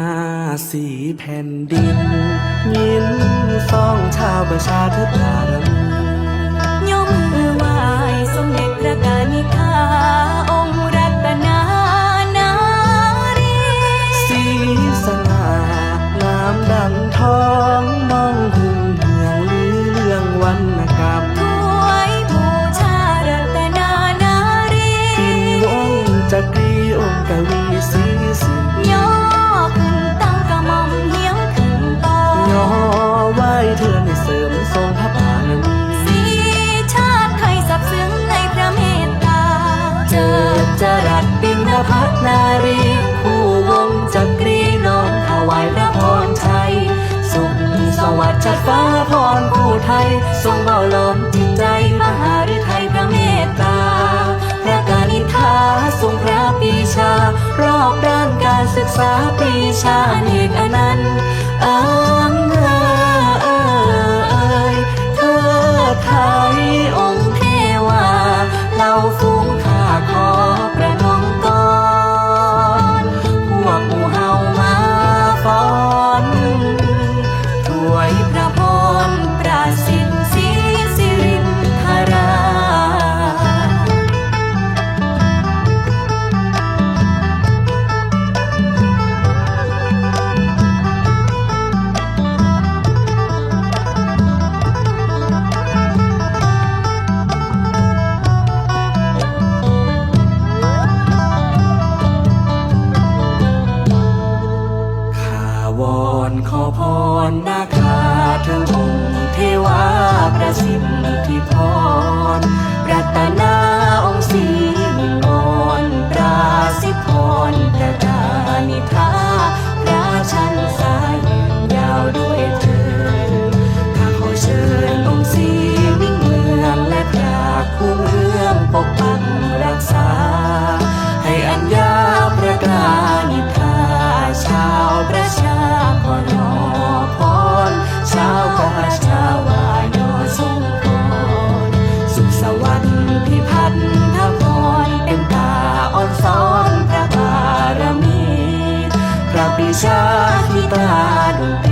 าสีแผ่นดิน ยิ้มสองชาวประชาธิปไตย ชาติฟ้าพรผู้ไทย ทรงเบาลมจิตใจมหาฤทัยพระเมตตา พระกานิธาทรงพระปีชา รอบด้านการศึกษาปีชาเนกอนันต์ อิพร รัตนาองค์สีมงอนปราสิพรปะดานิทาพระชันสายยาวด้วยเถิข้าขอเชิญองค์สีมิ่เมืองและพระคู่เมืองปก sa kita doon